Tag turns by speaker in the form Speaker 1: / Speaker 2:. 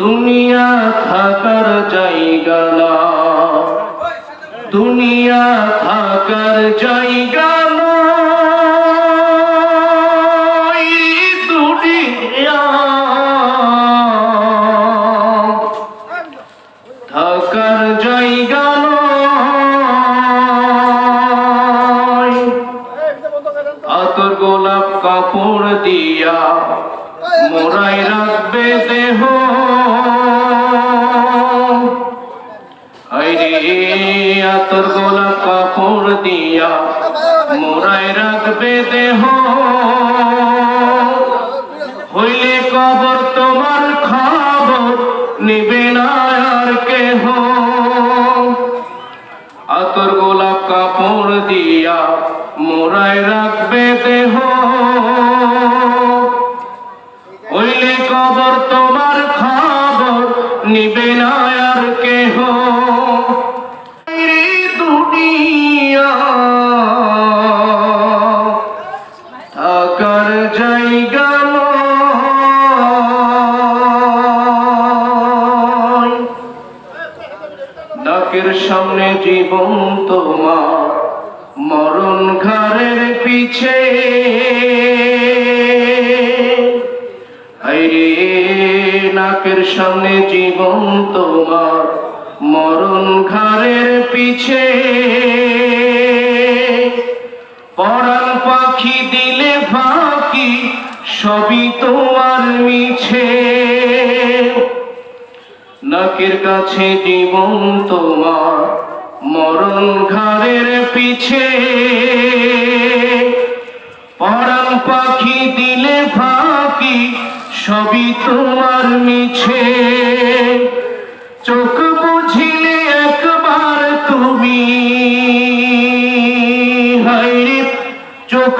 Speaker 1: দুনিয়া থাকার জায়গা না। দুনিয়া থাকার জায়গা কাপড় দিয়া মোরাই রাখবে দেহ। আতর গোলাপ কাপড় দিয়া মোরাই রাখবে দেহ হইলে কবর তোমার খবর নিবে না আর কেহ আতর গোলাপ কাপড় দিয়া মোরাই রাখবে দেহ হইলে কবর তোমার খবর, নিবে না নাকের সামনে জীবন তোমার, মরণ ঘরের পিছে। নাকের সামনে জীবন তোমার, মরণ ঘরের পিছে। পরাণ পাখি দিলে ফাঁকি, সবই তোমার মিছে। নাকের কাছে জীবন তোমার মরণ ঘরের পিছে। পরাণ পাখি দিলে ফাঁকি সবই তোমার মিছে। চোখ বুঝিলে একবার তুমি হাইরে চোখ